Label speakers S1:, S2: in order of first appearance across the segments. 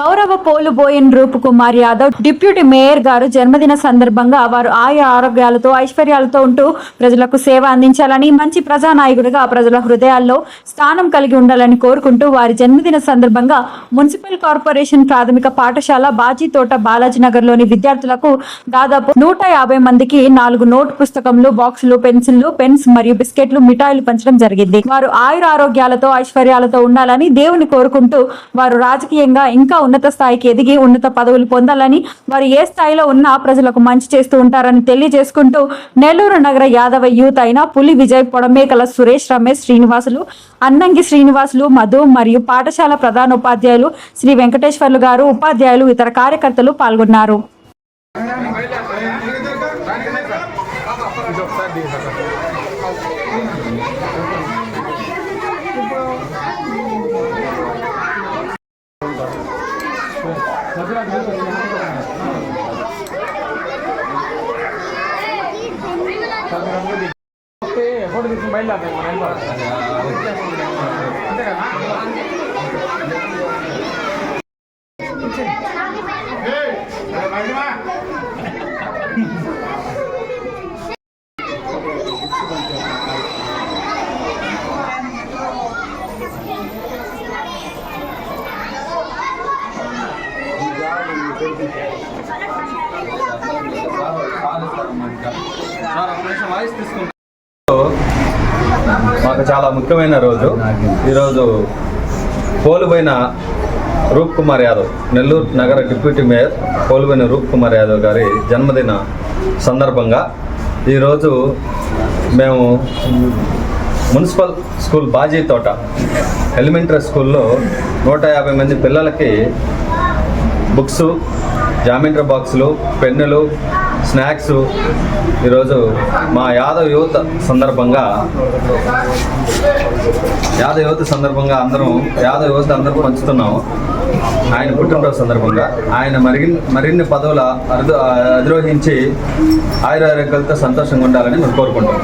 S1: గౌరవ Polu Boyan Roop Kumar Yadav deputy mayor గారు జన్మదిన సందర్భంగా వారు ఆయా ఆరోగ్యాలతో ఐశ్వర్యాలతో ఉంటూ ప్రజలకు సేవ అందించాలని మంచి ప్రజానాయకుడిగా ప్రజల హృదయాల్లో స్థానం కలిగి ఉండాలని కోరుకుంటూ వారి జన్మదిన సందర్భంగా మున్సిపల్ కార్పొరేషన్ ప్రాథమిక పాఠశాల బాజీతోట బాలాజీనగర్లోని విద్యార్థులకు దాదాపు నూట యాభై మందికి నాలుగు నోట్ పుస్తకములు బాక్సులు పెన్సిళ్ళు పెన్స్ మరియు బిస్కెట్లు మిఠాయిలు పంచడం జరిగింది. వారు ఆయుర ఆరోగ్యాలతో ఐశ్వర్యాలతో ఉండాలని దేవుని కోరుకుంటూ వారు రాజకీయంగా ఇంకా ఉన్నత స్థాయికి ఎదిగి ఉన్నత పదవులు పొందాలని వారు ఏ స్థాయిలో ఉన్నా ప్రజలకు మంచి చేస్తూ ఉంటారని తెలియజేసుకుంటూ నెల్లూరు నగర యాదవ యూత్ అయిన పులి విజయ్ పొడమేకల సురేష్ రమేష్ శ్రీనివాసులు అన్నంగి శ్రీనివాసులు మధు మరియు పాఠశాల ప్రధానోపాధ్యాయులు శ్రీ వెంకటేశ్వర్లు గారు ఉపాధ్యాయులు ఇతర కార్యకర్తలు పాల్గొన్నారు.
S2: ఫోటో తీసుకుని బయలుదేరుతాం మనం అంతే కదా
S3: మాకు చాలా ముఖ్యమైన రోజు. ఈరోజు కోల్పోయిన రూప్ కుమార్ యాదవ్ నెల్లూరు నగర డిప్యూటీ మేయర్ కోల్పోయిన రూప్ కుమార్ యాదవ్ గారి జన్మదిన సందర్భంగా ఈరోజు మేము మున్సిపల్ స్కూల్ బాజీ తోట ఎలిమెంటరీ స్కూల్లో నూట యాభై మంది పిల్లలకి బుక్స్ జామెంట్రీ బాక్సులు పెన్నులు స్నాక్స్. ఈరోజు మా యాదవ్ యువత సందర్భంగా యాదవ్ యువత సందర్భంగా అందరం యాదవ్ యువత అందరం పంచుతున్నాము. ఆయన పుట్టినరోజు సందర్భంగా. ఆయన మరి మరిన్ని పదవుల అధిరో అధిరోహించి ఆయురారోగ్యాలతో సంతోషంగా ఉండాలని మేము కోరుకుంటాం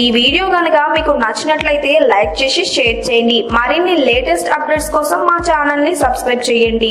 S4: ఈ వీడియో కనుక మీకు నచ్చినట్లయితే లైక్ చేసి షేర్ చేయండి. మరిన్ని లేటెస్ట్ అప్డేట్స్ కోసం మా ఛానల్ని సబ్స్క్రైబ్ చేయండి.